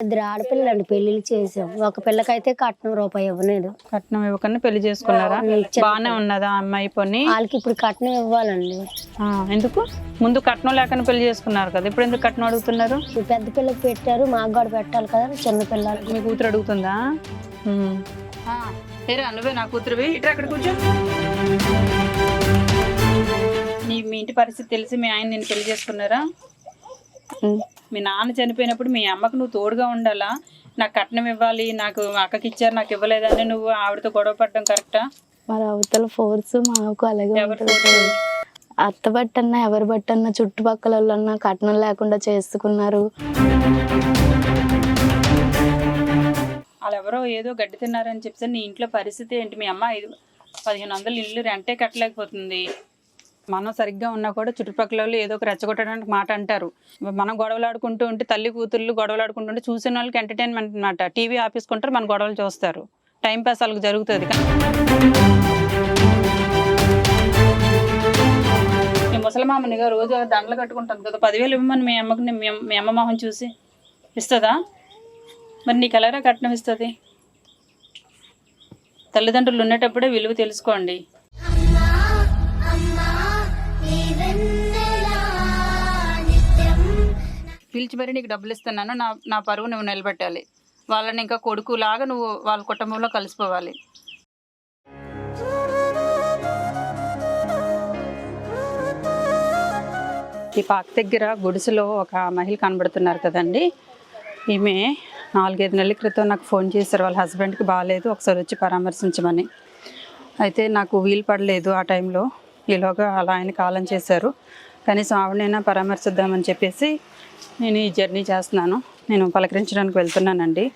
ఇద్దరు ఆడపిల్లలండి పెళ్ళిళ్ళు చేసాం ఒక పిల్లకైతే కట్నం రూపాయి ఇవ్వలేదు. కట్నం ఇవ్వకుండా పెళ్ళి చేసుకున్నారా. బాగానే ఉన్నదా ఆ అమ్మాయి పొన్ని వాళ్ళకి ఇప్పుడు కట్నం ఇవ్వాలండి. ఆ, ఎందుకు? ముందు కట్నం లేకుండా పెళ్ళి చేసుకున్నారు కదా. ఇప్పుడు ఎందుకు కట్నం అడుగుతున్నారు? ఈ పెద్ద పిల్లకి పెట్టారు మాకు కూడా పెట్టాలి కదా చిన్న పిల్లలకి. మీ కూతురు అడుగుతుందా? ఉమ్. ఆ, ఏరా నువ్వే నా కూతురువి? ఇట్రా అక్కడ కూర్చో. నీ మీ ఇంటి పరిస్థితి తెలిసి మీ ఆయన నేను పెళ్ళి చేసుకున్నారా? మీ నాన్న చనిపోయినప్పుడు మీ అమ్మకు నువ్వు తోడుగా ఉండాలా? నాకు కట్నం ఇవ్వాలి నాకు అక్కకి ఇచ్చారు నాకు ఇవ్వలేదని నువ్వు ఆవిడతో గొడవ పడడం కరెక్టా? మరి అవతల ఫోర్స్ మాకు అలాగే? అత్త బట్టన్నా ఎవరి బట్టన్నా చుట్టుపక్కల వాళ్ళన్నా కట్నం లేకుండా చేసుకున్నారు. వాళ్ళు ఎవరో ఏదో గడ్డి తిన్నారని చెప్తే నీ ఇంట్లో పరిస్థితి ఏంటి? మీ అమ్మ ఐదు పదిహేను వందలు ఇల్లు రెంటే కట్టలేకపోతుంది. మనం సరిగ్గా ఉన్నా కూడా చుట్టుపక్కల వాళ్ళు ఏదో ఒక రెచ్చగొట్టడానికి మాట అంటారు. మనం గొడవలాడుకుంటూ ఉంటే తల్లి కూతుర్లు గొడవలాడుకుంటూ ఉంటే చూసిన వాళ్ళకి ఎంటర్టైన్మెంట్ అనమాట టీవీ ఆపేసుకుంటారు మన గొడవలు చూస్తారు. టైం పాస్ వాళ్ళకి జరుగుతుంది. మీ ముసలమామనిగా రోజు దండలు కట్టుకుంటాను కదా పదివేలు ఇవ్వమని మీ అమ్మకి మీ అమ్మ- మొహం చూసి ఇస్తుందా? మరి నీకు ఎలారా కట్నం ఇస్తుంది? తల్లిదండ్రులు ఉండేటప్పుడే విలువ తెలుసుకోండి. పిలిచి మరి నీకు డబ్బులు ఇస్తున్నాను నా నా పరువు నువ్వు నిలబెట్టాలి. వాళ్ళని ఇంకా కొడుకులాగా నువ్వు వాళ్ళ కుటుంబంలో కలిసిపోవాలి. ఈ పాక దగ్గర గుడిసెలో ఒక మహిళ కనబడుతున్నారు కదండి. ఈమె నాలుగైదు నెలల క్రితం నాకు ఫోన్ చేశారు వాళ్ళ హస్బెండ్కి బాగాలేదు ఒకసారి వచ్చి పరామర్శించమని. అయితే నాకు వీలు పడలేదు ఆ టైంలో. ఈలోగా అలా ఆయన కాలం చేశారు. కనీసం ఆవిడనైనా పరామర్శిద్దామని చెప్పేసి నేను ఈ జర్నీ చేస్తున్నాను. నేను పలకరించడానికి వెళ్తున్నానండి.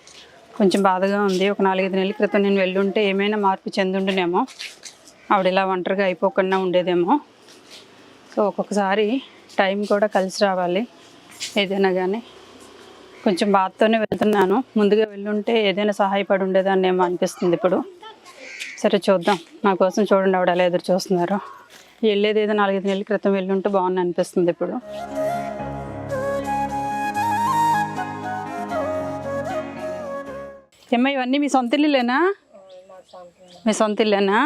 కొంచెం బాధగా ఉంది. ఒక నాలుగైదు నెలల క్రితం నేను వెళ్ళుంటే ఏమైనా మార్పు చెందుండునేమో. ఆవిడ ఇలా ఒంటరిగా అయిపోకుండా ఉండేదేమో. సో ఒక్కొక్కసారి టైం కూడా కలిసి రావాలి. ఏదైనా కానీ కొంచెం బాధతోనే వెళ్తున్నాను. ముందుగా వెళ్ళుంటే ఏదైనా సహాయపడి ఉండేదాన్ని ఏమో అనిపిస్తుంది ఇప్పుడు. సరే చూద్దాం. నా కోసం చూడండి ఆవిడ ఎలా ఎదురు చూస్తున్నారు. వెళ్ళేది ఏదో నాలుగైదు నెలల క్రితం వెళ్ళుంటే బాగుంది అనిపిస్తుంది ఇప్పుడు. ఏమ్మా ఇవన్నీ మీ సొంత ఇల్లులేనా? మీ సొంత ఇల్లేనా?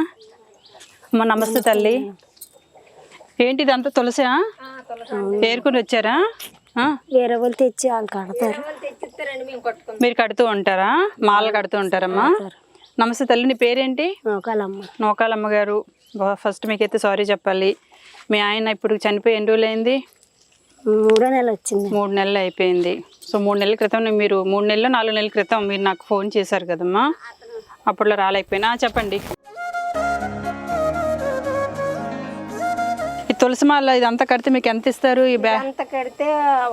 అమ్మ నమస్తే తల్లి. ఏంటి ఇదంతా తులసా? ఏరుకుని వచ్చారా? వేరే వాళ్ళు తెచ్చి వాళ్ళు కడతారు. మీరు కడుతూ ఉంటారా? మాలలు కడుతూ ఉంటారమ్మా. నమస్తే తల్లి నీ పేరేంటి? నౌకాలమ్మ. నోకాలమ్మ గారు. ఫస్ట్ మీకైతే సారీ చెప్పాలి. మీ ఆయన ఇప్పుడు చనిపోయి ఎన్ని రోజులు అయింది మూడో నెల వచ్చింది. మూడు నెలలు అయిపోయింది. సో మూడు నెలల క్రితం మీరు మూడు నెలలు నాలుగు నెలల క్రితం మీరు నాకు ఫోన్ చేశారు కదమ్మా. అప్పట్లో రాలేకపోయినా. చెప్పండి. ఈ తులసిమాల ఇదంతా కడితే మీకు ఎంత ఇస్తారు? ఈ బ్యా అంత కడితే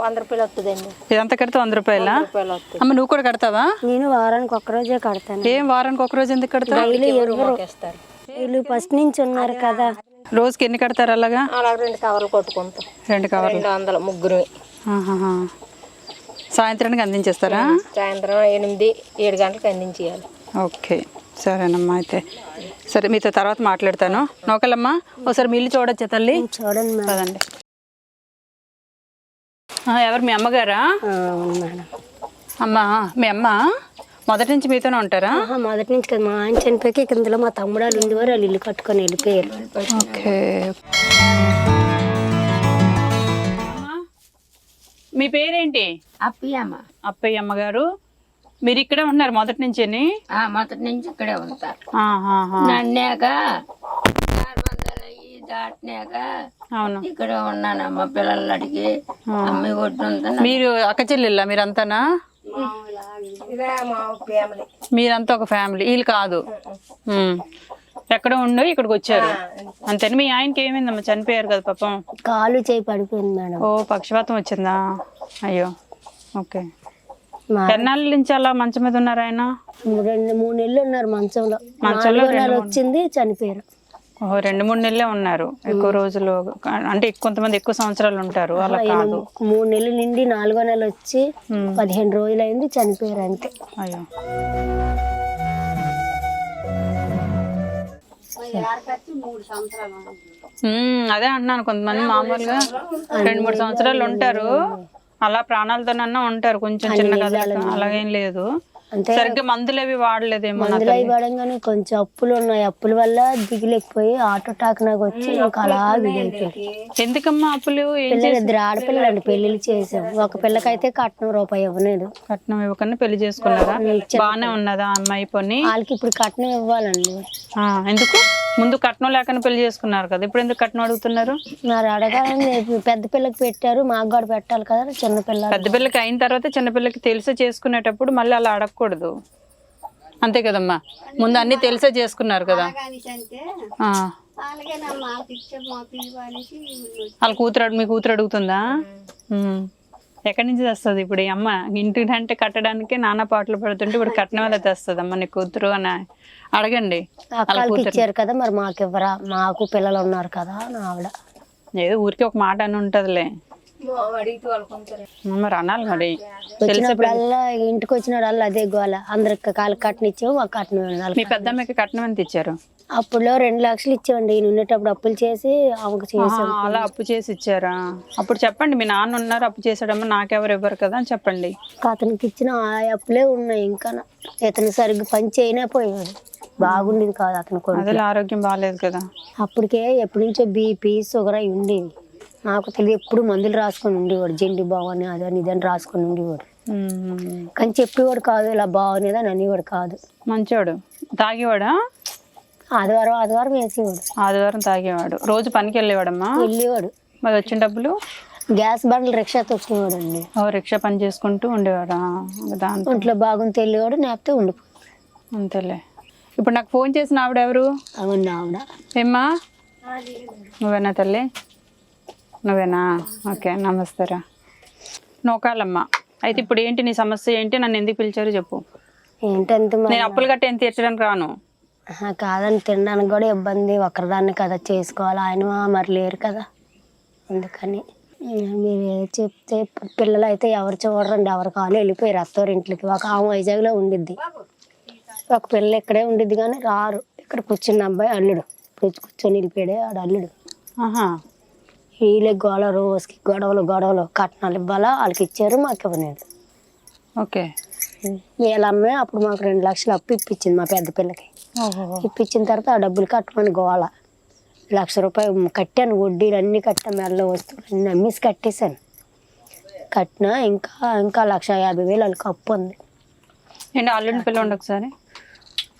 వంద రూపాయలు వస్తుందండి ఇదంతా కడితే వంద రూపాయలా? రూపాయలు వస్తుంది అమ్మ నువ్వు కూడా కడతావా? నేను వారానికి ఒక్క రోజే కడతాను. ఏం వారానికి ఒక రోజు ఎందుకు కడతావు? డైలీ ఎవరు వీళ్ళు ఫస్ట్ నుంచి ఉన్నారు కదా. రోజుకి ఎన్ని కడతారు అలాగా? అలా రెండు కవర్లు కొట్టుకుంటాం. రెండు కవర్లు. రెండు వందలు ముగ్గురు. సాయంత్రానికి అందించేస్తారా? సాయంత్రం ఎనిమిది ఏడు గంటలకు అందించేయాలి. ఓకే సరేనమ్మా అయితే. సరే మీతో తర్వాత మాట్లాడతాను. నౌకలమ్మా ఒకసారి మీ ఇల్లు చూడొచ్చా తల్లి? చూడండి ఆ, ఎవరు మీ అమ్మగారా? అమ్మ మీ అమ్మ మొదటి నుంచి మీతోనే ఉంటారా? మొదటి నుంచి కదా మా ఆయన చనిపోయాక ఇక ఇందులో మా తమ్ముడు వాళ్ళు ఉండేవారు వాళ్ళు ఇల్లు కట్టుకొని వెళ్ళిపోయారు. ఓకే. మీ పేరేంటి? అప్పయ్యమ్మ. అప్పయ్య అమ్మగారు మీరు ఇక్కడే ఉన్నారు మొదటి నుంచి ఆ మొదటి నుంచి ఇక్కడే ఉంటారు. నన్నాక దాటినాక ఇక్కడ ఉన్నానమ్మ పిల్లలు అడిగి అమ్మి మీరు అక్క చెల్లెళ్ళ మీరంతానా? మీరంతా ఒక ఫ్యామిలీ. వీళ్ళు కాదు. ఎక్కడ ఉండు ఇక్కడికి వచ్చారు. అంతేనా? మీ ఆయనకి ఏమైందమ్మా? చనిపోయారు కదా పాపం. కాలు చేయి పడిపోయింది మేడం. ఓ పక్షపాతం వచ్చిందా? అయ్యో ఓకే. ఎన్నాళ్ళ నుంచి అలా మంచం మీద ఉన్నారు ఆయన? రెండు మూడు నెలలు ఉన్నారు మంచంలో. మంచంలో నాలుగో నెల వచ్చింది చనిపోయారు. ఓ రెండు మూడు నెలలే ఉన్నారు. ఎక్కువ రోజులు అంటే కొంతమంది ఎక్కువ సంవత్సరాలు ఉంటారు అలా కాదు. మూడు నెలలు నిండి నాలుగో నెల వచ్చి పదిహేను రోజులు అయింది చనిపోయారు అంతే. అయ్యో. అదే అంటున్నాను. కొంతమంది మామూలుగా రెండు మూడు సంవత్సరాలు ఉంటారు. అలా ప్రాణాలతోనన్నా ఉంటారు. కొంచెం చిన్న కథ. అలాగేం లేదు. సరిగ్గా మందులు అవి వాడలేదేమో మందులు ఇవ్వడంగానే కొంచెం అప్పులు ఉన్నాయి. అప్పుల వల్ల దిగులేకపోయి ఆటో టాక్ నాకు వచ్చి ఇంకా అలా ఎందుకమ్మా అప్పులు? పిల్లలు ఇద్దరు ఆడపిల్లలు అండి పెళ్ళిళ్ళు చేసాం ఒక పిల్లకైతే కట్నం రూపాయి ఇవ్వలేదు. కట్నం ఇవ్వకుండా పెళ్ళి చేసుకున్నారా? బాగానే ఉన్నదా అమ్మాయి పొని? వాళ్ళకి ఇప్పుడు కట్నం ఇవ్వాలండి. ఆ, ఎందుకు? ముందు కట్నం లేకుండా పెళ్ళి చేసుకున్నారు కదా. ఇప్పుడు ఎందుకు కట్నం అడుగుతున్నారు? మరి అడగాలని పెద్ద పిల్లకి పెట్టారు మాకు కూడా పెట్టాలి కదా చిన్న పిల్లలు. పెద్ద పిల్లకి అయిన తర్వాత చిన్న పిల్లకి తెలిసే చేసుకునేటప్పుడు మళ్ళీ అలా అడగకూడదు. అంతే కదమ్మా. ముందు అన్ని తెలిసే చేసుకున్నారు కదా. ఆ. వాళ్ళ కూతురు అడుగు- మీ కూతురు అడుగుతుందా. ఎక్కడి నుంచి తెస్తుంది ఇప్పుడు ఈ అమ్మ? ఇంటి అంటే కట్టడానికి నానా పాటలు పడుతుంటే ఇప్పుడు కట్నం ఎలా తెస్తుంది అమ్మ నీ కూతురు అని అడగండి. అక్కలకి ఇచ్చారు కదా మరి మాకు ఇవ్వరా? మాకు పిల్లలు ఉన్నారు కదా ఆవిడ. ఏదో ఊరికి ఒక మాట అని ఉంటదిలే. మరి అనాలి మరి. వచ్చినప్పుడల్లా ఇంటికి వచ్చినప్పుడల్లా అదే గోల. అందరికి కాలు కట్నం ఇచ్చాము మాకు కట్నం మీ పెద్దమ్మకి కట్నం ఎంత ఇచ్చారు? అప్పుడులో రెండు లక్షలు ఇచ్చామండి ఈయన ఉండేటప్పుడు అప్పులు చేసి ఆమెకు చేసాం. ఆ, అలా అప్పు చేసి ఇచ్చారా? అప్పుడు చెప్పండి మీ నాన్న ఉన్నారు అప్పు చేసాడమ్మా నాకెవరు ఇవ్వరు కదా అని చెప్పండి. అతనికి ఇచ్చిన ఆ అప్పులే ఉన్నాయి. ఇంకా ఇతను సరిగ్గా పని చేయనే పోయాడు. బాగుండేది కాదు అతను అదే ఆరోగ్యం బాగాలేదు కదా. అప్పటికే ఎప్పటి నుంచో బీపీ షుగర్ అయి ఉండేవి నాకు తెలియదు ఎప్పుడు మందులు రాసుకొని ఉండేవాడు. జెండి బాగుని అదని ఇదని రాసుకొని ఉండేవాడు. కానీ చెప్పేవాడు కాదు ఇలా బాగునేది అని అనేవాడు కాదు. మంచోడు. తాగేవాడా? ఆదివారం ఆదివారం వేసేవాడు. ఆదివారం తాగేవాడు. రోజు పనికి వెళ్ళేవాడమ్మా? వెళ్ళేవాడు. మరి వచ్చిన డబ్బులు? గ్యాస్ బండ్లు రిక్షా తొక్కునేవాడు అండి ఓ రిక్షా పని చేసుకుంటూ ఉండేవాడా? దాంతో ఒంట్లో బాగుంది వెళ్ళేవాడు నేపితే ఉండిపోయాడు అంతేలే. ఇప్పుడు నాకు ఫోన్ చేసిన ఆవిడ ఎవరు? అవును ఆవిడ. ఏమ్మా? నువ్వేనా తల్లి? నువ్వేనా? ఓకే నమస్తేరా నోకాలమ్మా అయితే ఇప్పుడు ఏంటి నీ సమస్య ఏంటి? నన్ను ఎందుకు పిలిచారు చెప్పు. ఏంటంత నేను అప్పులు కట్టి ఎంత తీర్చడానికి రాను. ఆహా, కాదని తినడానికి కూడా ఇబ్బంది. ఒకరిదాన్ని కదా చేసుకోవాలి. ఆయన మరి లేరు కదా. అందుకని మీరు ఏదో చెప్తే పిల్లలు అయితే ఎవరు చూడరండి. ఎవరు కావాలి వెళ్ళిపోయారు. అత్తవారింట్లకి ఒక ఆమె వైజాగ్లో ఉండిద్ది. ఒక పిల్ల ఇక్కడే ఉండిద్ది కానీ రారు. ఇక్కడ కూర్చున్న అబ్బాయి అల్లుడు. కూర్చొని వెళ్ళిపోయాడే ఆడు అల్లుడు. ఆహా. వీళ్ళకి గొడవ రోజుకి గొడవలు గొడవలు. కట్నాలు ఇవ్వాలా? వాళ్ళకి ఇచ్చారు మాకు ఇవ్వలేదు. ఓకే. వీళ్ళ అమ్మాయి అప్పుడు మాకు రెండు లక్షలు అప్పు ఇప్పించింది మా పెద్ద పిల్లకి. ఇప్పించిన తర్వాత ఆ డబ్బులు కట్టమని గోళ లక్ష రూపాయలు కట్టాను వడ్డీలు అన్నీ కట్టాను మెడలో వస్తువులు అన్నీ అమ్మేసి కట్టేశాను. కట్టినా ఇంకా ఇంకా లక్ష యాభై వేలు వాళ్ళకి అప్పు ఉంది. ఏంటి అల్లుడిని పిల్లండి ఒకసారి?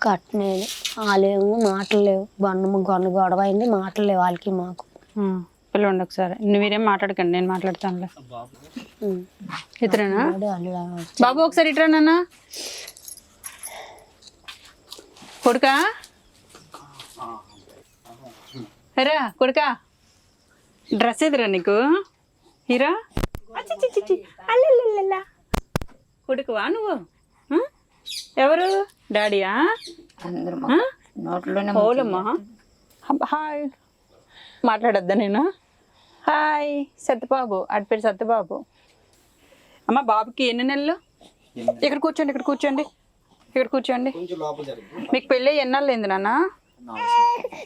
కట్టలేదు. వాళ్ళేమో మాటలు లేవు. గొన్న గొడవ అయింది మాటలు లేవు వాళ్ళకి మాకు. ఆ, పిల్లండి ఒకసారి. మీరేం మాట్లాడకండి నేను మాట్లాడతానులే. ఇతరేనా. బాబు ఒకసారి ఇట్రా నాన్న. కొడుకా? రా కొడుకా? డ్రెస్ ఎదురా నీకు? హీరా. కొడుకువా నువ్వు? ఎవరు? డాడీయా? అందరూ? నోట్లోనే హాయ్. మాట్లాడొద్దా నేను? హాయ్ సత్యబాబు. అటు పేరు సత్యబాబు. అమ్మ బాబుకి ఎన్ని నెలలు? ఇక్కడ కూర్చోండి ఇక్కడ కూర్చోండి. ఇక్కడ కూర్చోండి. మీకు పెళ్ళి ఎన్నాళ్ళు అయింది నాన్న?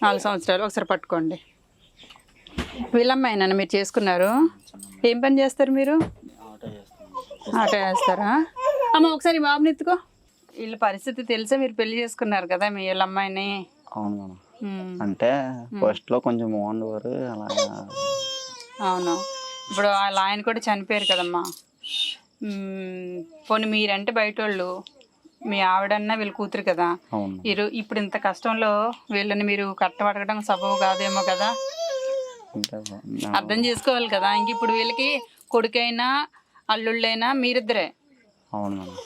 నాలుగు సంవత్సరాలు. ఒకసారి పట్టుకోండి. వీళ్ళమ్మాయి నాన్న మీరు చేసుకున్నారు? ఏం పని చేస్తారు మీరు? ఆటో వేస్తారా అమ్మ ఒకసారి బాబుని ఎత్తుకో. వీళ్ళ పరిస్థితి తెలిసే? మీరు పెళ్ళి చేసుకున్నారు కదా మీ వీళ్ళ అమ్మాయిని. అవును మేడం ఉమ్, అంటే ఫస్ట్లో కొంచెం బాగుండేవారు. అలాగా అవును. ఇప్పుడు వాళ్ళ ఆయన కూడా చనిపోయారు కదమ్మా. పోనీ మీరంటే బయట వాళ్ళు మీ ఆవిడన్నా వీళ్ళ కూతురు కదా. ఇరు ఇప్పుడు ఇంత కష్టంలో వీళ్ళని మీరు కట్టబడగడం సబబు కాదేమో కదా. అర్థం చేసుకోవాలి కదా. ఇంక ఇప్పుడు వీళ్ళకి కొడుకైనా అల్లుళ్ళైనా మీరిద్దరే.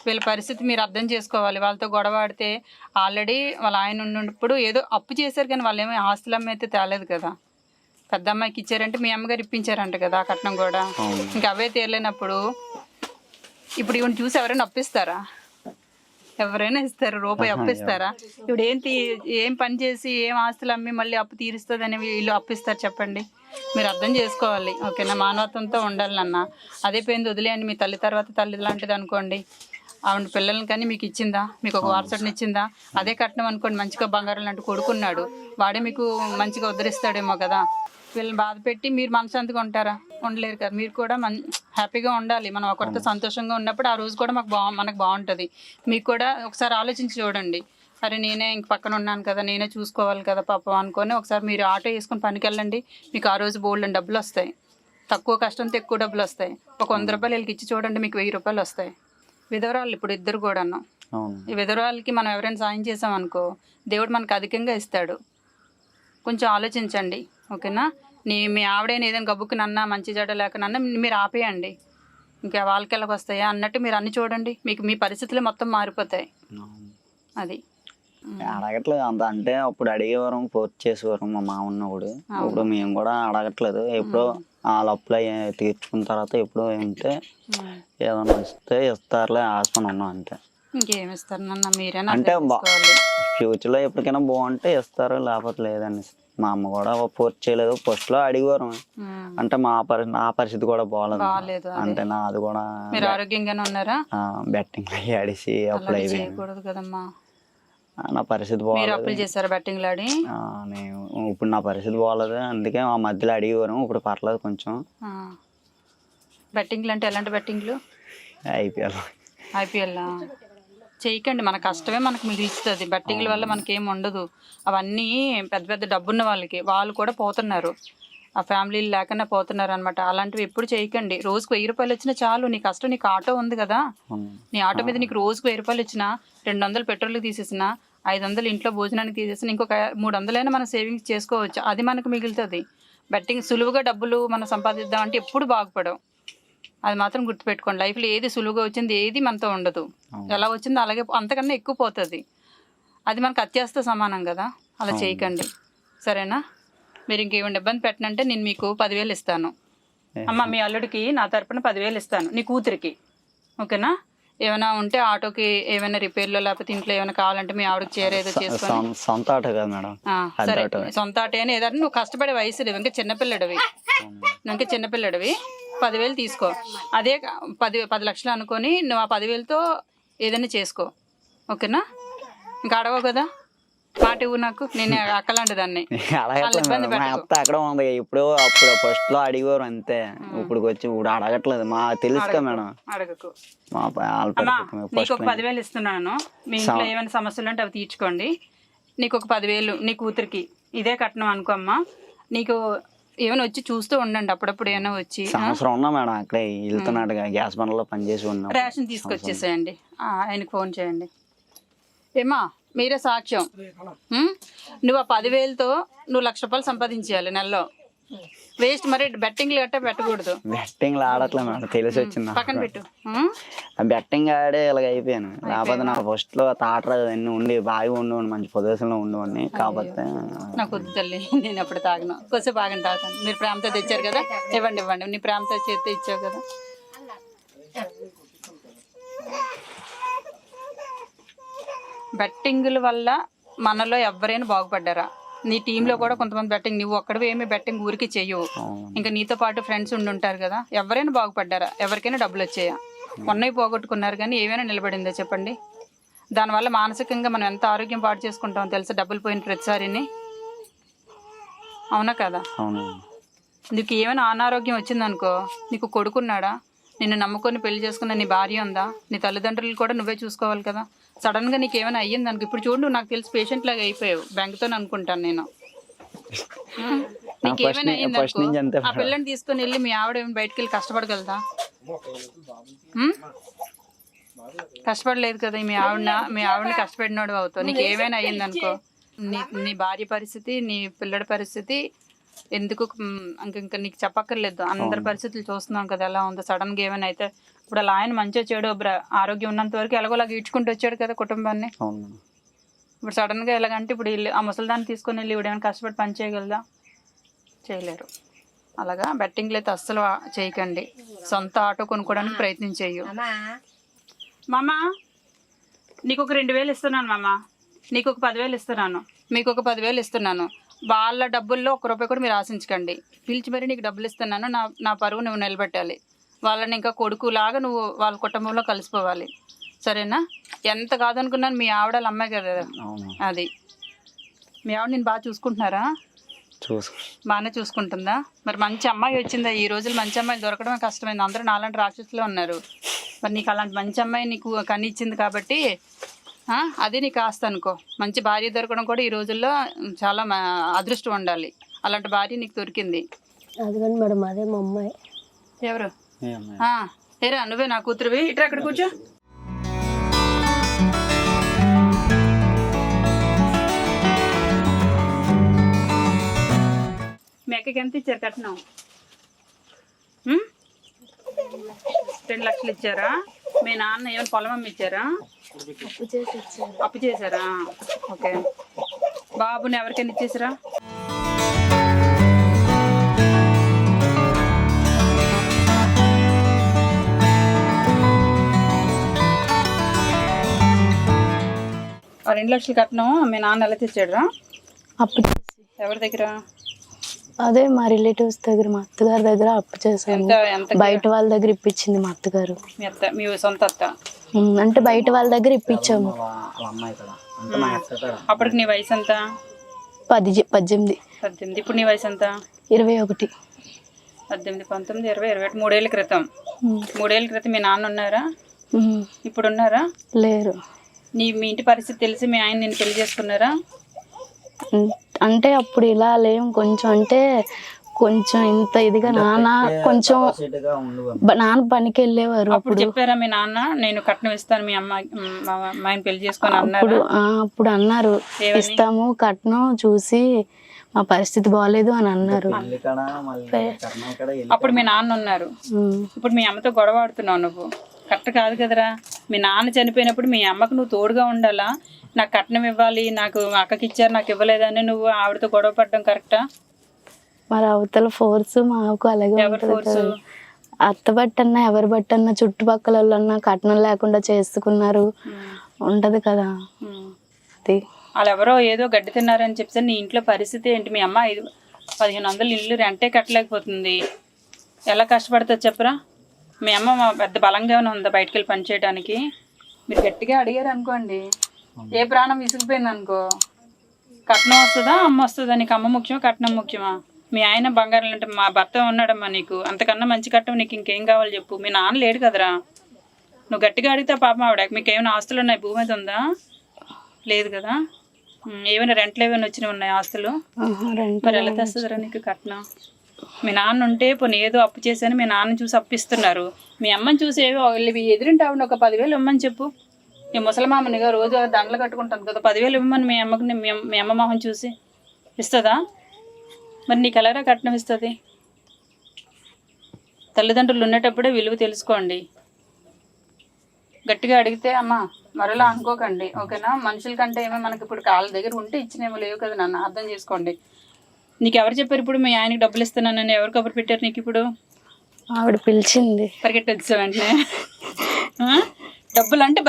వీళ్ళ పరిస్థితి మీరు అర్థం చేసుకోవాలి. వాళ్ళతో గొడవ ఆడితే ఆల్రెడీ వాళ్ళ ఆయన ఉన్నప్పుడు ఏదో అప్పు చేశారు కానీ వాళ్ళు ఏమో ఆస్తులు తేలేదు కదా. పెద్ద అమ్మాయికి ఇచ్చారంటే మీ అమ్మగారు ఇప్పించారంట కదా ఆ కట్నం కూడా. ఇంకా అవే తేలేనప్పుడు ఇప్పుడు ఇవన్నీ చూసి ఎవరైనా అప్పిస్తారా ఎవరైనా ఇస్తారు రూపాయి అప్పిస్తారా ఇప్పుడు ఏం తీ ఏం పని చేసి ఏం ఆస్తులు అమ్మి మళ్ళీ అప్పు తీరుస్తుంది అని వీళ్ళు అప్పిస్తారు చెప్పండి. మీరు అర్థం చేసుకోవాలి. ఓకేనా? మానవత్వంతో ఉండాలి నాన్న. అదే పోయింది వదిలేయండి మీ తల్లి తర్వాత తల్లి లాంటిది అనుకోండి. ఆవిడ పిల్లల్ని కానీ మీకు ఇచ్చిందా? మీకు ఒక వారసుడిని ఇచ్చిందా? అదే కట్నం అనుకోండి మంచిగా బంగారం లాంటి కొడుకున్నాడు. వాడే మీకు మంచిగా ఉద్ధరిస్తాడేమో కదా. వీళ్ళని బాధ పెట్టి మీరు మనశాంతిగా ఉంటారా? ఉండలేరు కదా. మీరు కూడా మన్ హ్యాపీగా ఉండాలి. మనం ఒకరితో సంతోషంగా ఉన్నప్పుడు ఆ రోజు కూడా మాకు బా మనకు బాగుంటుంది. మీకు కూడా ఒకసారి ఆలోచించి చూడండి. అరే నేనే ఇంక పక్కన ఉన్నాను కదా. నేనే చూసుకోవాలి కదా పాపం అనుకొని ఒకసారి మీరు ఆటో వేసుకొని పనికి వెళ్ళండి మీకు ఆ రోజు బోల్డ్ డబ్బులు వస్తాయి. తక్కువ కష్టంతో ఎక్కువ డబ్బులు వస్తాయి. ఒక వంద రూపాయలు వీళ్ళకి ఇచ్చి చూడండి మీకు వెయ్యి రూపాయలు వస్తాయి. విధవరాలు ఇప్పుడు ఇద్దరు కూడాను. ఈ విధవరాలకి మనం ఎవరైనా సాయం చేసాం అనుకో దేవుడు మనకు అధికంగా ఇస్తాడు. కొంచెం ఆలోచించండి. ఓకేనా? నీ మీ ఆవిడైనా ఏదైనా గబ్బుకి నన్నా మంచి జడ లేక నన్న మీరు ఆపేయండి. ఇంకా వాళ్ళకి ఎలాగ వస్తాయా? అన్నట్టు మీరు అన్ని చూడండి. మీకు మీ పరిస్థితులు మొత్తం మారిపోతాయి. అది. అడగట్లేదు. అంత అంటే అప్పుడు అడిగేవారు పూర్తి చేసేవారు మా మామ ఉన్నప్పుడు. ఇప్పుడు మేము కూడా అడగట్లేదు. ఎప్పుడో వాళ్ళ అయ్యి తీర్చుకున్న తర్వాత ఎప్పుడో ఏంటే ఏదైనా ఇస్తే ఇస్తారులే ఆశపని ఉన్నాం అంతే. ఇంకేమి ఇస్తారు నన్న? మీరే అంటే ఫ్యూచర్లో ఎప్పటికైనా బాగుంటే ఇస్తారు లేకపోతే లేదని మా అమ్మ కూడా పూర్తి చేయలేదు ఫస్ట్లో అడిగేవారు అంటే మా పరి నా పరిస్థితి కూడా బాగాలేదు. అంటే నా అది కూడా మీరు ఆరోగ్యంగానే ఉన్నారా? బెట్టింగ్ అయ్యి అడిసి అప్పులు అలాగే అయిపోయింది. కదమ్మా. నా పరిస్థితి బాగాలేదు అప్పులు చేశారా బెట్టింగ్ లాడి ఆ, నేను ఇప్పుడు నా పరిస్థితి బాగాలేదు అందుకే ఆ మధ్యలో అడిగేవారు. ఇప్పుడు పర్లేదు కొంచెం. బెట్టింగ్లు అంటే ఎలాంటి బెట్టింగ్లు? ఐపీఎల్. ఐపీఎల్ చేయకండి. మన కష్టమే మనకు మిగులుతుంది బెట్టింగ్ల వల్ల మనకేం ఉండదు. అవన్నీ పెద్ద పెద్ద డబ్బున్న వాళ్ళకి. వాళ్ళు కూడా పోతున్నారు. ఆ ఫ్యామిలీలు లేకుండా పోతున్నారు అనమాట అలాంటివి ఎప్పుడు చేయకండి. రోజుకు వెయ్యి రూపాయలు వచ్చినా చాలు. నీ కష్టం నీకు ఆటో ఉంది కదా. నీ ఆటో మీద నీకు రోజుకు వెయ్యి రూపాయలు వచ్చినా రెండు వందలు పెట్రోల్కి తీసేసిన ఐదు వందలు ఇంట్లో భోజనానికి తీసేసిన ఇంకొక మూడు వందలైనా మనం సేవింగ్స్ చేసుకోవచ్చు. అది మనకు మిగులుతుంది. బెట్టింగ్ సులువుగా డబ్బులు మనం సంపాదిద్దాం అంటే ఎప్పుడు బాగుపడవు. అది మాత్రం గుర్తుపెట్టుకోండి. లైఫ్లో ఏది సులువుగా వచ్చింది ఏది మనతో ఉండదు. ఎలా వచ్చిందో అలాగే అంతకన్నా ఎక్కువ పోతుంది. అది మనకు అత్యాస్త సమానం కదా. అలా చేయకండి. సరేనా? మీరు ఇంకేమైనా ఇబ్బంది పెట్టనంటే నేను మీకు పదివేలు ఇస్తాను. అమ్మ మీ అల్లుడికి నా తరపున పదివేలు ఇస్తాను. నీ కూతురికి. ఓకేనా? ఏమైనా ఉంటే ఆటోకి ఏమైనా రిపేర్లో లేకపోతే ఇంట్లో ఏమైనా కావాలంటే మీ ఆవిడకి చేరేదో చేసుకొని సొం- సొంత ఆట కదా మేడం. సరే. సొంత ఆట అని ఏదైనా నువ్వు కష్టపడే వయసు లేవు ఇంకా చిన్నపిల్లడివి. నువ్వు ఇంకా చిన్నపిల్లడివి. పదివేలు తీసుకో. అదే పది పది లక్షలు అనుకొని నువ్వు ఆ పదివేలతో ఏదైనా చేసుకో. ఓకేనా? ఇంకా అడగవు కదా? మాట ఇవ్వు నాకు నేను అక్కలాంటి దాన్ని. అక్కడ ఉంది. ఇప్పుడు అప్పుడు ఫస్ట్లో అడిగేవారు అంతే. ఇప్పుడు వచ్చి ఇప్పుడు అడగట్లేదు. మా తెలుసు మేడం. అడగకు. నీకు ఒక పదివేలు ఇస్తున్నాను. మీ ఇంట్లో ఏమైనా సమస్యలు ఉంటే అవి తీర్చుకోండి. నీకు ఒక పదివేలు నీ కూతురికి. ఇదే కట్నం అనుకో అమ్మా. నీకు ఏమైనా వచ్చి చూస్తూ ఉండండి. అప్పుడప్పుడు ఏమైనా వచ్చి? సంవత్సరం ఉన్నా మేడం అక్కడే వెళ్తున్నాడుగా గ్యాస్ బండ్లో పనిచేసి ఉన్నాం. రేషన్ తీసుకొచ్చేసేయండి. ఆ, ఆయనకి ఫోన్ చేయండి. ఏమా మీరే సాక్ష్యం? నువ్వు ఆ పదివేలతో నువ్వు లక్ష రూపాయలు సంపాదించేయాలి నెలలో. వేస్ట్ మరి బెట్టింగ్లు గట్టా పెట్టకూడదు. బెట్టింగ్ ఆడట్లేదు మేడం తెలిసి వచ్చింది. పక్కన పెట్టు. బెట్టింగ్ ఆడే ఇలాగ అయిపోయాను. లేకపోతే నాకు ఫస్ట్లో తాటరా అన్ని ఉండి బాగా ఉండేవాడిని మంచి పొజిషన్లో ఉండేవాడిని. కాకపోతే నాకు వద్దు తల్లి నేను అప్పుడు తాగను. కొంచెం బాగా తాగుతాను. మీరు ప్రేమతో తెచ్చారు కదా? ఇవ్వండి ఇవ్వండి. నీ ప్రేమతో చేస్తే ఇచ్చావు కదా? బెట్టింగుల వల్ల మనలో ఎవరైనా బాగుపడ్డారా? నీ టీంలో కూడా కొంతమంది బెట్టింగ్ నువ్వు ఒక్కడివి ఏమి బెట్టింగ్ ఊరికి చెయ్యవు. అవును. ఇంకా నీతో పాటు ఫ్రెండ్స్ ఉండి ఉంటారు కదా ఎవరైనా బాగుపడ్డారా? ఎవరికైనా డబ్బులు వచ్చాయా? ఉన్నవి పోగొట్టుకున్నారు కానీ ఏమైనా నిలబడిందా చెప్పండి? దానివల్ల మానసికంగా మనం ఎంత ఆరోగ్యం పాడు చేసుకుంటాం తెలుసా డబ్బులు పోయిన ప్రతిసారిని? అవునా కదా? నీకు ఏమైనా అనారోగ్యం వచ్చిందనుకో నీకు కొడుకున్నాడా? నిన్ను నమ్ముకొని పెళ్ళి చేసుకున్న నీ భార్య ఉందా? నీ తల్లిదండ్రులు కూడా నువ్వే చూసుకోవాలి కదా. సడన్గా నీకు ఏమైనా అయ్యింది అనుకో. ఇప్పుడు చూడు నాకు తెలిసి పేషెంట్ లాగా అయిపోయావు. బ్యాంక్తో అనుకుంటాను నేను. అయ్యింది ఆ పిల్లని తీసుకొని వెళ్ళి మీ ఆవిడ ఏమైనా బయటకు వెళ్ళి కష్టపడగలదా? కష్టపడలేదు కదా మీ ఆవిడ మీ ఆవిడని కష్టపడినోడు అవుతావు. నీకు ఏమైనా అయ్యింది అనుకో. నీ నీ భార్య పరిస్థితి నీ పిల్లడి పరిస్థితి ఎందుకు ఇంక ఇంకా నీకు చెప్పక్కర్లేదు. అందరి పరిస్థితులు చూస్తున్నాం కదా ఎలా ఉందో? సడన్గా ఏమైనా అయితే ఇప్పుడు అలా ఆయన మంచిగా చెడు ఆరోగ్యం ఉన్నంత వరకు ఎలాగోలాగా ఈడ్చుకుంటూ వచ్చాడు కదా కుటుంబాన్ని. ఇప్పుడు సడన్గా ఎలాగంటే ఇప్పుడు వీళ్ళు ఆ ముసలిదాన్ని తీసుకొని వెళ్ళి ఇవిడ ఏమైనా కష్టపడి పని చేయగలదా? చేయలేరు. అలాగా బెట్టింగ్లు అయితే అస్సలు చేయకండి. సొంత ఆటో కొనుక్కోవడానికి ప్రయత్నం చేయు మామా? నీకు ఒక రెండు వేలు ఇస్తున్నాను మామ. నీకు ఒక పదివేలు ఇస్తున్నాను. మీకు ఒక పదివేలు ఇస్తున్నాను. వాళ్ళ డబ్బుల్లో ఒక రూపాయి కూడా మీరు ఆశించకండి. పిలిచి మరి నీకు డబ్బులు ఇస్తున్నాను నా నా పరువు నువ్వు నిలబెట్టాలి. వాళ్ళని ఇంకా కొడుకులాగా నువ్వు వాళ్ళ కుటుంబంలో కలిసిపోవాలి. సరేనా? ఎంత కాదనుకున్నాను మీ ఆవిడ వాళ్ళ అమ్మాయి కదా. అది. మీ ఆవిడ నేను బాగా చూసుకుంటున్నారా? చూసు. బాగానే చూసుకుంటుందా? మరి మంచి అమ్మాయి వచ్చిందా? ఈ రోజులు మంచి అమ్మాయి దొరకడమే కష్టమైంది. అందరూ నాలాంటి రాక్షసులో ఉన్నారు. మరి నీకు అలాంటి మంచి అమ్మాయి నీకు కనిచ్చింది కాబట్టి అదే నీకు ఆస్తి అనుకో. మంచి భార్య దొరకడం కూడా ఈ రోజుల్లో చాలా అదృష్టం ఉండాలి. అలాంటి భార్య నీకు దొరికింది. అదిగోండి మేడం అదే మా అమ్మాయి. ఎవరు? ఏరా నువ్వే నా కూతురువి. ఇట్రా అక్కడ కూర్చో. మీ అక్కకి ఎంత ఇచ్చారు కట్నం? రెండు లక్షలు ఇచ్చారా? మీ నాన్న ఏమైనా పొలం అమ్మి ఇచ్చారా అప్పు చేశారా? ఓకే. బాబుని ఎవరికైనా ఇచ్చేసారా? రెండు లక్షలు కట్నం మీ నాన్న ఎలా తెచ్చాడురా? అప్పు చేసి. ఎవరి దగ్గర? అదే మా రిలేటివ్స్ దగ్గర మా అత్తగారి దగ్గర అప్పు చేశాను బయట వాళ్ళ దగ్గర ఇప్పించింది మా అత్తగారు. మీ సొంత అత్త? అంటే బయట వాళ్ళ దగ్గర ఇప్పించాము. అప్పటికి నీ వయసు ఎంత? పది పద్దెనిమిది. పద్దెనిమిది. ఇప్పుడు నీ వయసు ఎంత? ఇరవై ఒకటి. పద్దెనిమిది పంతొమ్మిది ఇరవై ఇరవై ఒకటి. మూడేళ్ళ క్రితం. మూడేళ్ళ క్రితం మీ నాన్న ఉన్నారా? ఇప్పుడు ఉన్నారా లేరు. నీ మీ ఇంటి పరిస్థితి తెలిసి మీ ఆయన నేను పెళ్ళి చేసుకున్నారా? ఉమ్, అంటే అప్పుడు ఇలా లేం కొంచెం అంటే కొంచెం ఇంత ఇదిగా నాన్న కొంచెం నాన్న పనికి వెళ్ళేవారు అప్పుడు. చెప్పారా మీ నాన్న నేను కట్నం ఇస్తాను మీ అమ్మ పెళ్ళి చేసుకొని అప్పుడు అన్నారా ఆ, అప్పుడు అన్నారు. ఇస్తాము కట్నం చూసి మా పరిస్థితి బాగాలేదు అని అన్నారు. అప్పుడు మీ నాన్న ఉన్నారు. ఇప్పుడు మీ అమ్మతో గొడవ ఆడుతున్నావు నువ్వు. కరెక్ట్ కాదు కదరా. మీ నాన్న చనిపోయినప్పుడు మీ అమ్మకు నువ్వు తోడుగా ఉండాలా? నాకు కట్నం ఇవ్వాలి నాకు అక్కకి ఇచ్చారు నాకు ఇవ్వలేదని నువ్వు ఆవిడతో గొడవ పడడం కరెక్టా? మరి అవతల ఫోర్స్ మాకు అలాగే ఎవరి ఫోర్స్. అత్త బట్టన్నా ఎవరి బట్టన్నా చుట్టుపక్కల వాళ్ళన్నా కట్నం లేకుండా చేసుకున్నారు. ఉంటది కదా. అది వాళ్ళు ఎవరో ఏదో గడ్డి తిన్నారని చెప్తే నీ ఇంట్లో పరిస్థితి ఏంటి? మీ అమ్మ ఐదు పదిహేను వందలు ఇల్లు రెంటే కట్టలేకపోతుంది. ఎలా కష్టపడుతుంది చెప్పరా? మీ అమ్మ మా పెద్ద బలంగానే ఉందా బయటికి వెళ్ళి పని చేయడానికి మీరు గట్టిగా అడిగారు అనుకోండి ఏ ప్రాణం విసిగిపోయింది అనుకో? కట్నం వస్తుందా అమ్మ వస్తుందా? నీకు అమ్మ ముఖ్యమా కట్నం ముఖ్యమా? మీ ఆయన బంగారం అంటే మా భర్త ఉన్నాడమ్మా నీకు. అంతకన్నా మంచి కట్నం నీకు ఇంకేం కావాలి చెప్పు. మీ నాన్న లేడు కదరా. నువ్వు గట్టిగా అడిగితే పాపం ఆవిడ. మీకు ఏమైనా ఆస్తులు ఉన్నాయి? భూమి మీద ఉందా? లేదు కదా. ఏమైనా రెంట్లు ఏమైనా వచ్చినవి ఉన్నాయి ఆస్తులు? మరి ఎలా తెస్తుందిరా నీకు కట్నం? మీ నాన్న ఉంటే పోనీ ఏదో అప్పు చేశాను మీ నాన్న చూసి అప్పిస్తున్నారు. మీ అమ్మని చూసి ఏవో వీళ్ళు ఎదురింటి ఆవిడ ఒక పదివేలు ఇమ్మని చెప్పు. మీ ముసలమామనిగా రోజు దండలు కట్టుకుంటుంది కదా పదివేలు ఇవ్వమని మీ అమ్మకి మీ అమ్మ- మొహం చూసి. ఇస్తుందా? మరి నీకు ఎలారా కట్నం ఇస్తుంది? తల్లిదండ్రులు ఉండేటప్పుడే విలువ తెలుసుకోండి. గట్టిగా అడిగితే అమ్మ మరలా అనుకోకండి ఓకేనా? మనుషుల కంటే ఏమో మనకి ఇప్పుడు కాళ్ళ దగ్గర ఉంటే ఇచ్చినేమో లేవు కదా నన్ను అర్థం చేసుకోండి. నీకు ఎవరు చెప్పారు ఇప్పుడు మీ ఆయనకి డబ్బులు ఇస్తున్నానని? ఎవరు కబురు పెట్టారు నీకు ఇప్పుడు? ఆవిడ పిలిచింది. పరిగెట్టి వచ్చావు వెంటనే? డబ్బులు అంటే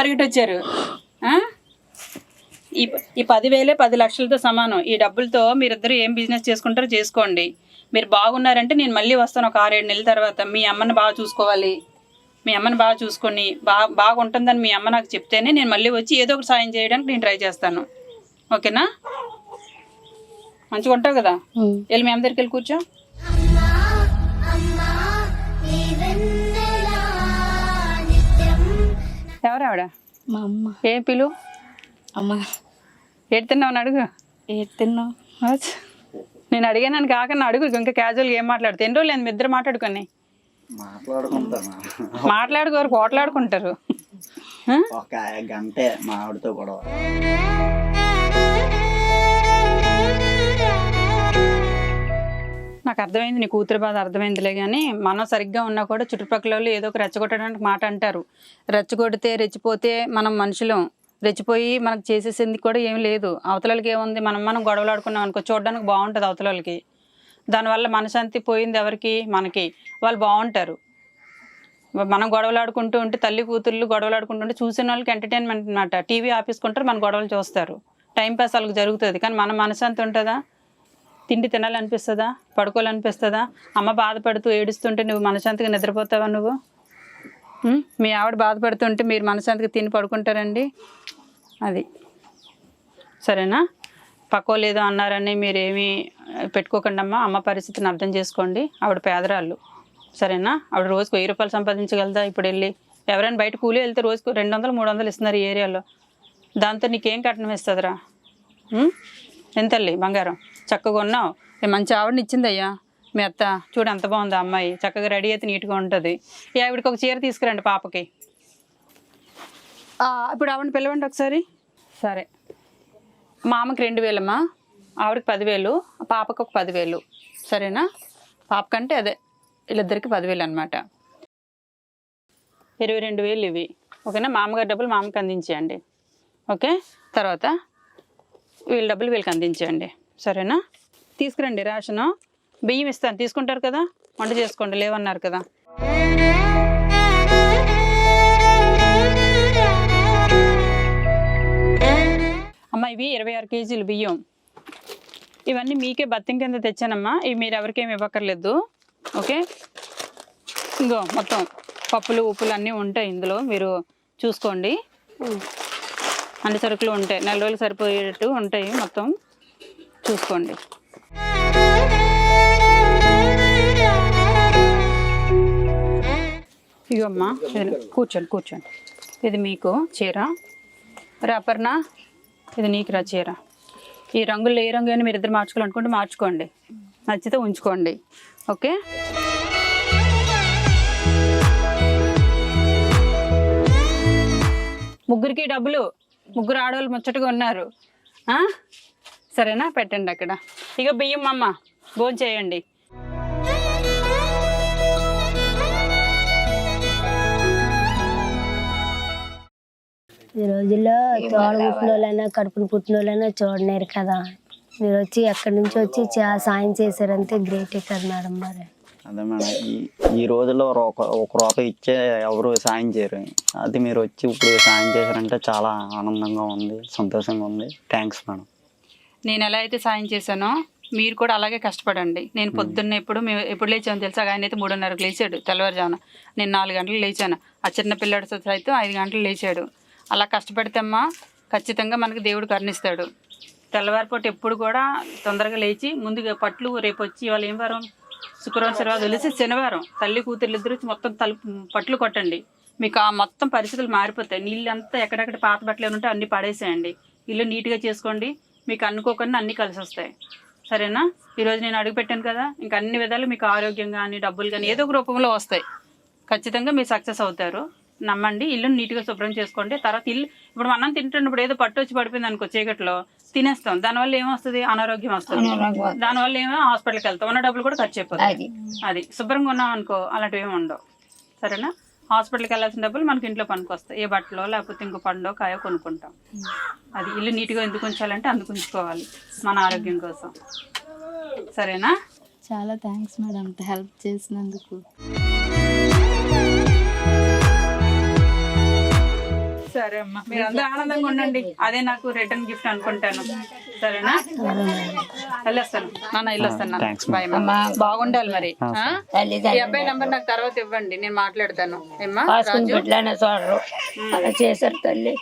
ఆ? ఈ ఈ పదివేలే పది లక్షలతో సమానం. ఈ డబ్బులతో మీరిద్దరు ఏం బిజినెస్ చేసుకుంటారో చేసుకోండి. మీరు బాగున్నారంటే నేను మళ్ళీ వస్తాను ఒక ఆరేడు నెలల తర్వాత. మీ అమ్మని బాగా చూసుకోవాలి. మీ అమ్మని బాగా చూసుకొని బాగా బాగుంటుందని మీ అమ్మ నాకు చెప్తేనే నేను మళ్ళీ వచ్చి ఏదో ఒకటి సాయం చేయడానికి నేను ట్రై చేస్తాను. ఓకేనా? మంచిగా ఉంటావు కదా. వెళ్ళి మీ అమ్మ దగ్గరికి వెళ్ళి కూర్చో. ఎవరు ఆవిడ మా అమ్మ. ఏ పిలు? అమ్మ. ఏడుతున్నావు అడుగు. ఏం తిన్నావు. నేను అడిగానని కాక నా అడుగు. ఇంకా క్యాజువల్గా ఏం మాట్లాడుతా ఎన్ని రోజులు ఇద్దరు మాట్లాడుకొని? మాట్లాడుకోరు పోట్లాడుకుంటారు? ఒక గంటే మా ఆవిడతో గొడవ. నాకు అర్థమైంది నీ కూతురు బాధ అర్థమైందిలే కానీ మనం సరిగ్గా ఉన్నా కూడా చుట్టుపక్కల వాళ్ళు ఏదో ఒక రెచ్చగొట్టడానికి మాట అంటారు. రెచ్చగొడితే రెచ్చిపోతే మనం మనుషులం. రెచ్చిపోయి మనకు చేసేసింది కూడా ఏం లేదు. అవతలకి ఏముంది? మనం మనం గొడవలు ఆడుకున్నాం అనుకో చూడడానికి బాగుంటుంది అవతలకి దానివల్ల మనశాంతి పోయింది ఎవరికి? మనకి. వాళ్ళు బాగుంటారు. మనం గొడవలు ఆడుకుంటూ ఉంటే తల్లి కూతుర్లు గొడవలు ఆడుకుంటుంటే చూసిన వాళ్ళకి ఎంటర్టైన్మెంట్ అనమాట టీవీ ఆపేసుకుంటారు మన గొడవలు చూస్తారు. టైంపాస్ వాళ్ళకి జరుగుతుంది. కానీ మన మనశాంతి ఉంటుందా? తిండి తినాలనిపిస్తుందా? పడుకోవాలనిపిస్తుందా? అమ్మ బాధపడుతూ ఏడుస్తుంటే నువ్వు మనశాంతిగా నిద్రపోతావా నువ్వు? మీ ఆవిడ బాధపడుతుంటే మీరు మనశాంతిగా తిని పడుకుంటారండి. అది. సరేనా? పక్కో లేదో అన్నారని మీరేమీ పెట్టుకోకండి అమ్మా అమ్మ పరిస్థితిని అర్థం చేసుకోండి. ఆవిడ పేదరాళ్ళు. సరేనా? ఆవిడ రోజుకు వెయ్యి రూపాయలు సంపాదించగలదా ఇప్పుడు వెళ్ళి ఎవరైనా బయట కూలి వెళ్తే రోజుకు రెండు వందలు మూడు వందలు ఇస్తున్నారు ఈ ఏరియాలో. దాంతో నీకేం కట్నం ఇస్తుందిరా? ఎంతల్లి? బంగారం? చక్కగా ఉన్నావు. మంచి ఆవిడని ఇచ్చిందయ్యా. మీ అత్త చూడు ఎంత బాగుంది అమ్మాయి. చక్కగా రెడీ అయితే నీట్గా ఉంటుంది. ఈ ఆవిడకి ఒక చీర తీసుకురండి పాపకి. ఇప్పుడు ఆవిడని పిలవండి ఒకసారి. సరే. మా అమ్మకి రెండు వేలమ్మా. ఆవిడకి పదివేలు పాపకి ఒక పదివేలు. సరేనా? పాపకంటే అదే. వీళ్ళిద్దరికి పదివేలు అనమాట ఇరవై రెండు వేలు ఇవి. ఓకేనా? మామగారి డబ్బులు మామకి అందించేయండి. ఓకే? తర్వాత వీళ్ళ డబ్బులు వీళ్ళకి అందించేయండి. సరేనా? తీసుకురండి రేషను. బియ్యం ఇస్తాను. తీసుకుంటారు కదా? వంట చేసుకోండి. లేవన్నారు కదా? అమ్మ ఇవి ఇరవై ఆరు కేజీలు బియ్యం. ఇవన్నీ మీకే బత్తం కింద తెచ్చానమ్మా. ఇవి మీరు ఎవరికేమి ఇవ్వక్కర్లేదు. ఓకే? ఇంకో మొత్తం పప్పులు ఉప్పులు అన్నీ ఉంటాయి ఇందులో. మీరు చూసుకోండి. అన్ని సరుకులు ఉంటాయి. నెల రోజులు సరిపోయేటట్టు ఉంటాయి మొత్తం. చూసుకోండి. ఇగమ్మా ఇది కూర్చోండి కూర్చోండి. ఇది మీకు చీర. రాపర్ణ ఇది నీకు రా చీర. ఈ రంగులు ఏ రంగు అయినా మీరు ఇద్దరు మార్చుకోవాలనుకుంటే మార్చుకోండి. నచ్చితే ఉంచుకోండి. ఓకే? ముగ్గురికి డబ్బులు. ముగ్గురు ఆడవాళ్ళు ముచ్చటగా ఉన్నారు. సరేనా? పెట్టండి అక్కడ. ఇక బియ్యం అమ్మ భోజనం చేయండి. ఈ రోజుల్లో తోడ పుట్టిన వాళ్ళైనా కడుపును పుట్టిన వాళ్ళైనా చూడలేరు కదా. మీరు వచ్చి ఎక్కడి నుంచి వచ్చి సాయం చేశారంటే గ్రేటే కదా మేడం మరి. అదే మేడం ఈ ఈ రోజుల్లో ఒక ఒక రూపాయి ఇచ్చే ఎవరు సాయం చేయరు. అది మీరు వచ్చి ఇప్పుడు సాయం చేశారంటే చాలా ఆనందంగా ఉంది సంతోషంగా ఉంది. Thanks madam. నేను ఎలా అయితే సాయం చేశానో మీరు కూడా అలాగే కష్టపడండి. నేను పొద్దున్న ఎప్పుడు మేము ఎప్పుడు లేచాను తెలుసా? ఆయన అయితే మూడున్నరకు లేచాడు తెల్లవారుజామున. నేను నాలుగు గంటలు లేచాను. ఆ చిన్న పిల్లాడు అయితే ఐదు గంటలు లేచాడు. అలా కష్టపడితేమ్మా ఖచ్చితంగా మనకి దేవుడు కరుణిస్తాడు. తెల్లవారిపూట ఎప్పుడు కూడా తొందరగా లేచి ముందుగా పట్లు రేపు వచ్చి వాళ్ళు ఏం వారం? శుక్రవారం శనివారం తెలిసి శనివారం. తల్లి కూతురు ఇద్దరు మొత్తం తలుపు పట్లు కొట్టండి. మీకు ఆ మొత్తం పరిస్థితులు మారిపోతాయి. నీళ్ళు అంతా ఎక్కడెక్కడ పాత బట్టలు ఉంటే అన్ని పడేసేయండి. ఇల్లు నీట్గా చేసుకోండి. మీకు అనుకోకుండా అన్నీ కలిసి వస్తాయి సరేనా? ఈరోజు నేను అడుగు పెట్టాను కదా ఇంకా అన్ని విధాలు మీకు ఆరోగ్యం కానీ డబ్బులు కానీ ఏదో ఒక రూపంలో వస్తాయి. ఖచ్చితంగా మీరు సక్సెస్ అవుతారు. నమ్మండి ఇల్లు నీట్గా శుభ్రం చేసుకోండి. తర్వాత ఇల్లు ఇప్పుడు మనం తింటున్నప్పుడు ఏదో పట్టు వచ్చి పడిపోయింది అనుకో చీకట్లో తినేస్తాం. దానివల్ల ఏమొస్తుంది? అనారోగ్యం వస్తుంది. దానివల్ల ఏమో హాస్పిటల్కి వెళ్తాం. ఉన్న డబ్బులు కూడా ఖర్చు అయిపోతాయి. అది. అది. శుభ్రంగా ఉన్నాం అనుకో అలాంటివి ఏమి ఉండవు. సరేనా? హాస్పిటల్కి వెళ్ళాల్సిన డబ్బులు మనకి ఇంట్లో పనికి వస్తాయి ఏ బట్టలో లేకపోతే ఇంకో పండో కాయో కొనుక్కుంటాం. అది ఇల్లు నీట్గా ఎందుకు ఉంచాలంటే అందుకు ఉంచుకోవాలి మన ఆరోగ్యం కోసం. సరేనా? చాలా థ్యాంక్స్ మేడం హెల్ప్ చేసినందుకు. సరే అమ్మా. మీరు అందరూ ఆనందంగా ఉండండి. అదే నాకు రిటర్న్ గిఫ్ట్ అనుకుంటాను. సరేనా? వెళ్ళొస్తాను. నాన్న వెళ్ళొస్తాను Thanks, బాయ్ అమ్మా బాగుండాలి మరి. ఆ? తల్లి ఈ అబ్బాయి నంబర్ నాకు తర్వాత ఇవ్వండి నేను మాట్లాడతాను. ఏమ్మా కాసుకుని బిడ్డలైనా చూడరు అలా చేశారు తల్లి.